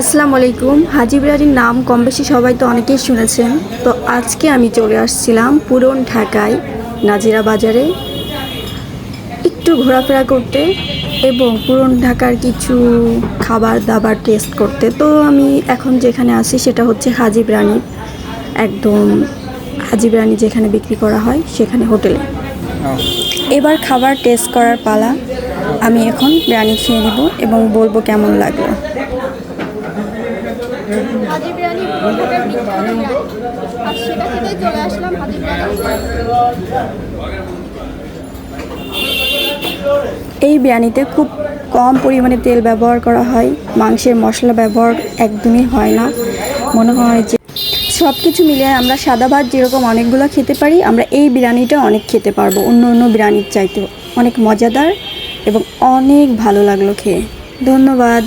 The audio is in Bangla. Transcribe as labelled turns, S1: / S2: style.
S1: আসসালামু আলাইকুম। হাজি বিরিয়ানির নাম কম বেশি সবাই তো অনেকেই শুনেছেন। তো আজকে আমি চলে আসছিলাম পুরন ঢাকায়, নাজিরা বাজারে। একটু ঘোরাফেরা করতে এবং পুরন ঢাকার কিছু খাবার দাবার টেস্ট করতে। তো আমি এখন যেখানে আসি সেটা হচ্ছে হাজি বিরিয়ানি একদম হাজি বিরিয়ানি যেখানে বিক্রি করা হয় সেখানে হোটেলে। এবার খাবার টেস্ট করার পালা। আমি এখন বিরিয়ানি খেয়ে নেব এবং বলব কেমন লাগল।
S2: হাজি বিরিয়ানি বিখ্যাত আর সেটা চলে আসলাম হাজি
S1: এই বিরিয়ানিতে খুব কম পরিমাণে তেল ব্যবহার করা হয়, মাংসের মশলা ব্যবহার একদমই হয় না। মনে হয় যে সব কিছু মিলিয়ে আমরা সাদা ভাত যেরকম অনেকগুলো খেতে পারি, আমরা এই বিরিয়ানিটা অনেক খেতে পারব, অন্য অন্য বিরিয়ানির চাইতে অনেক মজাদার এবং অনেক ভালো লাগল খেয়ে। ধন্যবাদ।